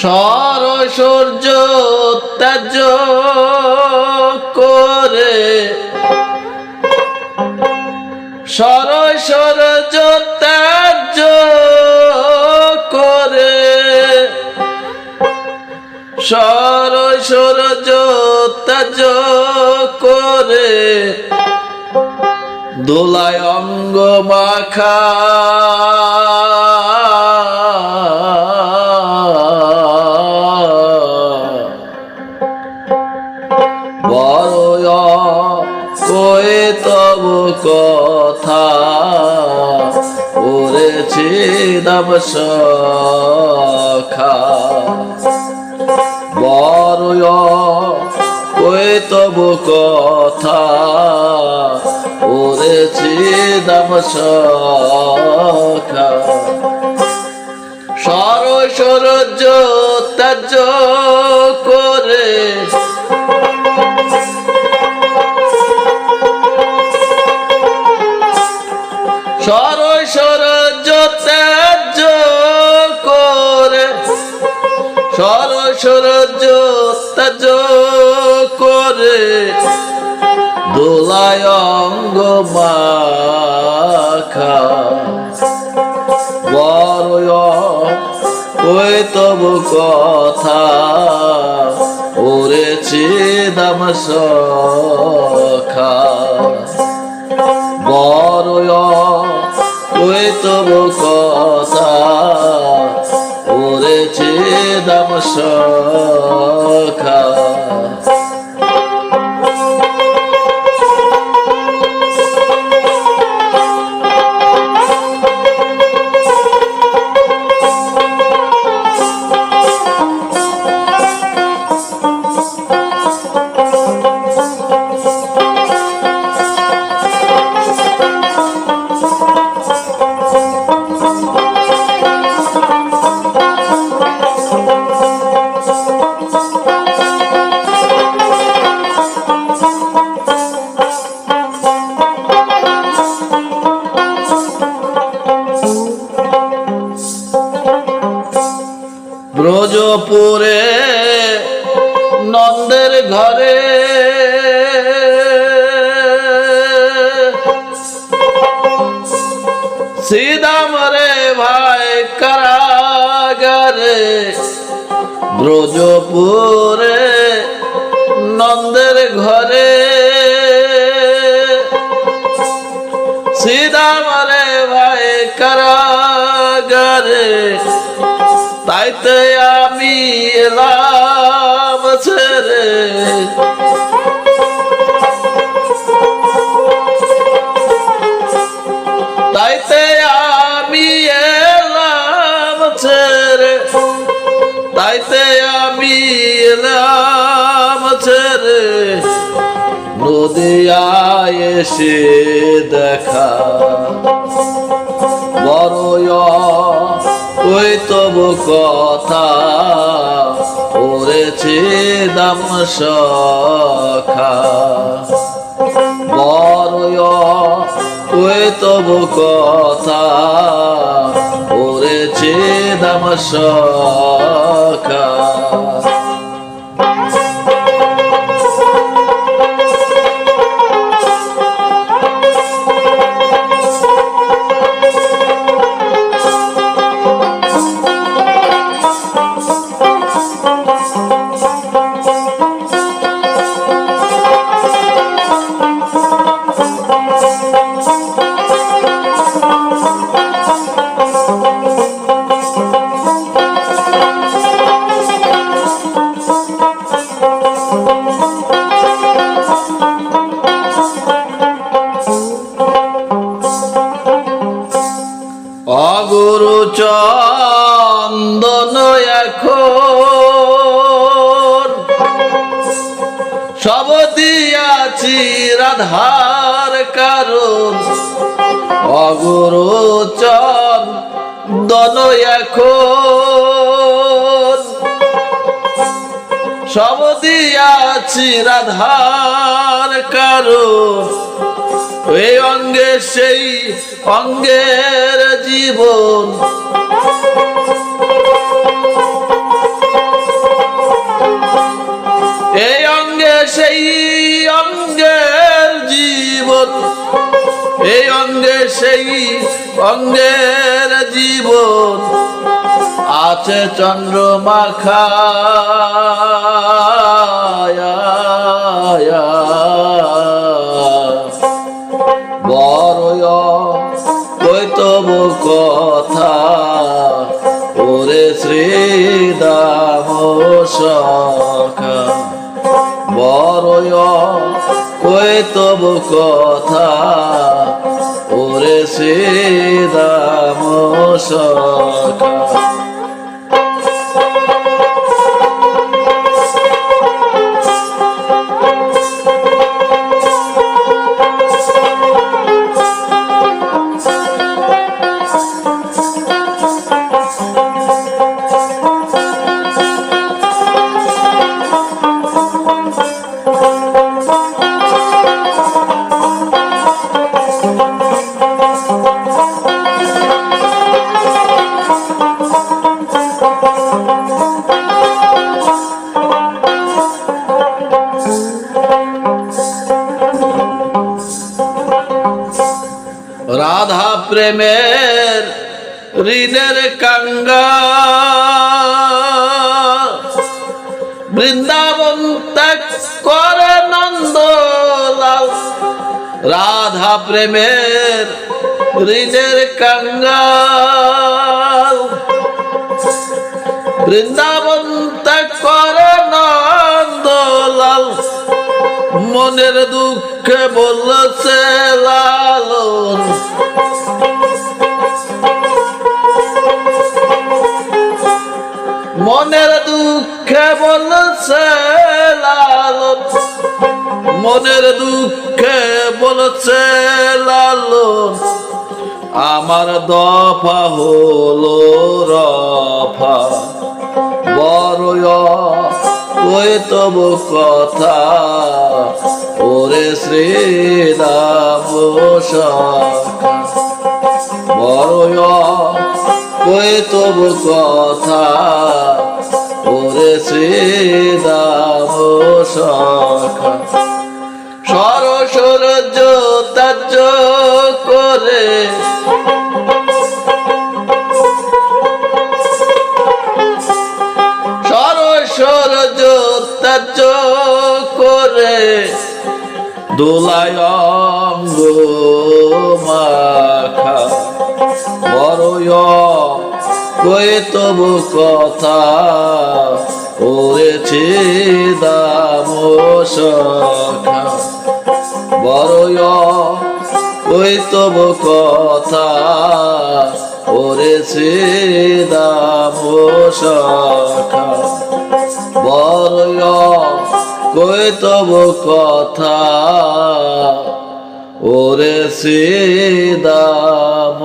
সর সূর্য ত্যাজ করে। সর সূর্য ত্যাজ করে। সর সূর্য ত্যাজ করে। দোলায় অঙ্গ মাখা দাম সখা বড় কয়ে তব কথা। পড়েছি দাম সখা সর সরজ ত্যাজ করে সর সরজ ত্যাজ করে দোলায় অঙ্গ মাখা। বড় ওই তব কথা ওরেছি দাম সখা। বড় ওই তব কথা দাম শ্রীদাম রে ভাই, কারাগারে ব্রজপুরে নন্দের ঘরে। শ্রীদাম রে ভাই, কারাগারে। তাইতে আমি এলাম ছেড়ে। ছেড়ে নদিয়ায় এসে দেখা। বড় ওই তব কথা ওরেছে দাম সখা। বড় ওই তব কথা ওরেছে দাম সখা। চন্দন এখন। সব দিয়াছি রাধার কারণ। অগুরু চন্দন এখন। সব দিয়াছি রাধার কারণ। ওই অঙ্গে সেই অঙ্গের জীবন। সেই অঙ্গের জীবন এই অঙ্গে সেই অঙ্গের জীবন আছে চন্দ্রমাখা। বড় কৈতব কথা ওরে সে দাম সখা রাধা প্রেমের ঋণের কাঙ্গা বৃন্দাবন ত্যাগ করে নন্দলাল। রাধা প্রেমের ঋণের কাঙ্গাল। বৃন্দাবন ত্যাগ করে নন্দলাল। মনের দুঃখে বলছে লালন মনের দুঃখে বলছে লালন। আমার দফা হলো রফা। বড় তব কথা, ওরে শ্রীরাম বড় তব কথা, ওরে শ্রীরাম সখা সরসূর্য তাজ করে। সরসূর্য তাজ করে। দোলায় মাখা। বড় কয়ে তব কথা ওরেছে দাম সখা বড় ওই তব কথা ওরেছে দাম বড় কই তব কথা ওরে সে দাম